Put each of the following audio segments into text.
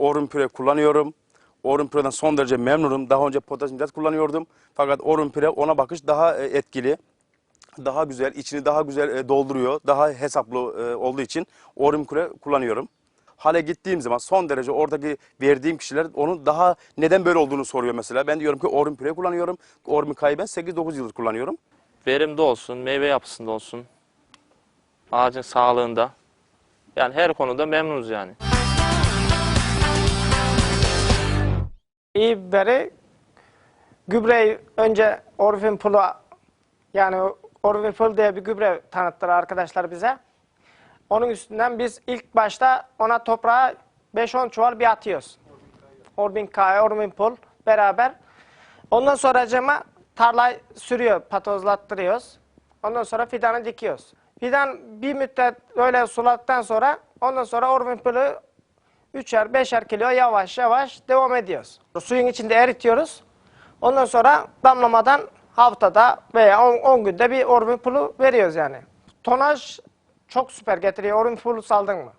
Orhun Püre kullanıyorum. Orhun Püre'den son derece memnunum. Daha önce potasyum nitrat kullanıyordum. Fakat Orhun Püre ona bakış daha e, etkili. Daha güzel, içini daha güzel e, dolduruyor. Daha hesaplı e, olduğu için Orhun Püre kullanıyorum. Hale gittiğim zaman son derece oradaki verdiğim kişiler onun daha neden böyle olduğunu soruyor mesela. Ben diyorum ki Orhun Püre kullanıyorum. Orhun Kayı ben 8-9 yıldır kullanıyorum. Verimde olsun, meyve yapısında olsun, ağacın sağlığında. Yani her konuda memnunuz yani. İyi biberi gübreyi önce Orvin Pulu yani Orvin Pul diye bir gübre tanıttılar arkadaşlar bize. Onun üstünden biz ilk başta ona toprağa 5-10 çuval bir atıyoruz. Orbin K, Orbin Pul beraber. Ondan sonra cama tarla sürüyor, patozlattırıyoruz. Ondan sonra fidanı dikiyoruz. Fidan bir müddet öyle suladıktan sonra ondan sonra Orbin Pul'u üçer, beşer kilo yavaş yavaş devam ediyoruz. Suyun içinde eritiyoruz. Ondan sonra damlamadan haftada veya 10 günde bir Orbin Pul'u veriyoruz yani. Tonaj çok süper getiriyor. Orbin Pul'u saldın mı?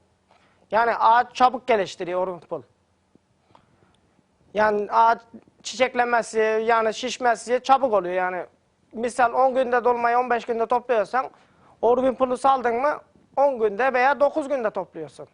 Yani ağaç çabuk geliştiriyor Orbin Pul. Yani ağaç çiçeklenmesi, yani şişmesi çabuk oluyor yani. Misal 10 günde dolmayı 15 günde topluyorsan Orbin Pul'u saldın mı 10 günde veya 9 günde topluyorsun.